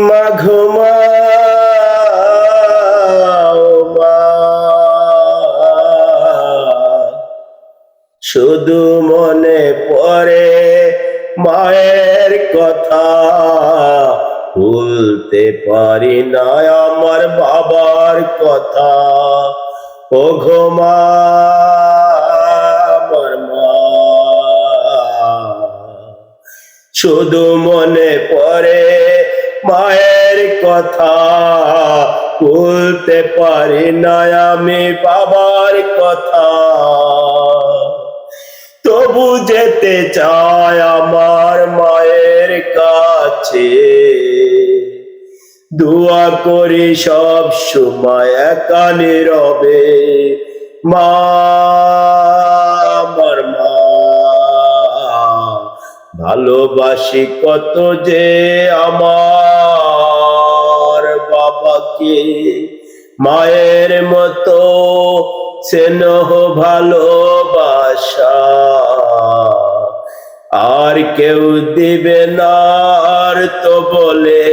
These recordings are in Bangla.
মা মা। শুধু মনে পড়ে মায়ের কথা। ভুলতে পারি না আমার বাবার কথা। ও মা। শুধু মনে পড়ে মায়ের কথা বলতে পারি না আমি বাবার কথা। তবু যেতে চাই আমার মায়ের কাছে। দোয়া করি সব সময় একা নীরবে। মা, আমার মা, ভালোবাসি কত যে আমার বাবাকে মায়ের মতো স্নেহ ভালোবাসা। আর কেউ দিবে না আর তো বলে,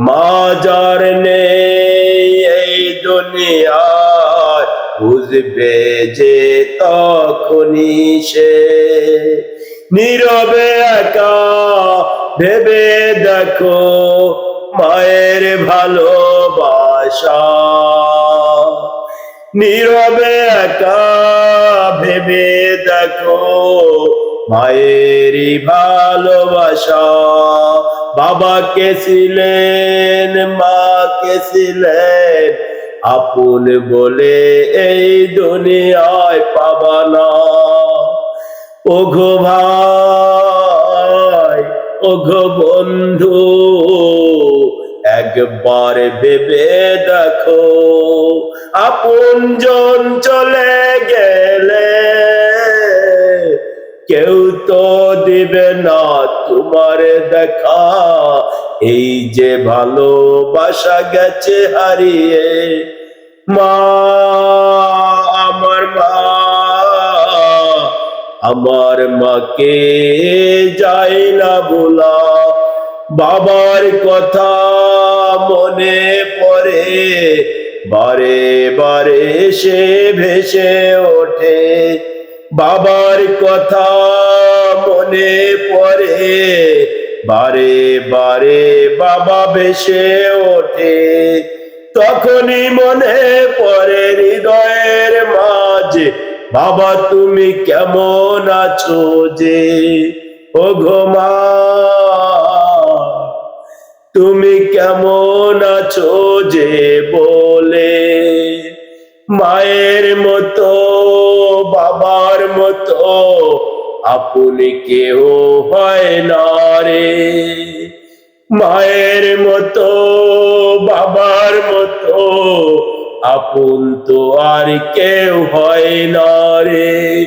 মা যার নেই এই দুনিয়ায়, বুঝবে যে তখনই সে নীরবে একা। ভেবে দেখো মায়ের ভালোবাসা। নীরবে একা ভেবে দেখো মায়েরই ভালোবাসা। বাবা কে ছিলেন, মা কে ছিলেন, আপন বলে এই দুনিয়ায় পাবানা ওঘো ভাই ওঘো বন্ধু একবার ভেবে দেখো, আপন আপনজন চলে গেলে কেউ তো দিবে না তোমার দেখা। এই যে ভালোবাসা গেছে হারিয়ে, মা, আমার মা, আমার মাকে যাই না বলা। বাবার কথা মনে পড়ে। বারে বারে সে ভেসে ওঠে। বাবার কথা মনে পড়ে। বারে বারে বাবা ভেসে ওঠে। তখনই মনে পড়ে হৃদয়ের মাঝে, বাবা, তুমি কেমন আছো যে? ও ঘমা তুমি কেমন আছো যে বলে? মায়ের মতো, বাবার মতো আপনি কেউ হয় না রে। মায়ের মতো, বাবার মতো আপন তো আর কেউ হয় না রে।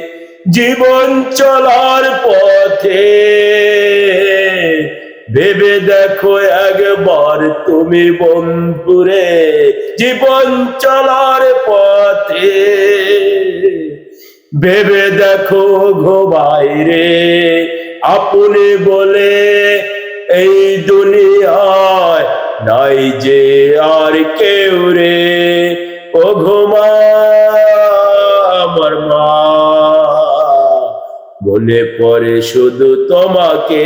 জীবন চলার পথে ভেবে দেখো একবার তুমি বন্ধুরে, জীবন চলার পথে। ভেবে দেখো ঘো বাইরে, আপনি বলে এই দুনিয়ায় নাই যে আর কেউ রে। ও ঘুমা আমার মা। মনে পড়ে শুধু তোমাকে।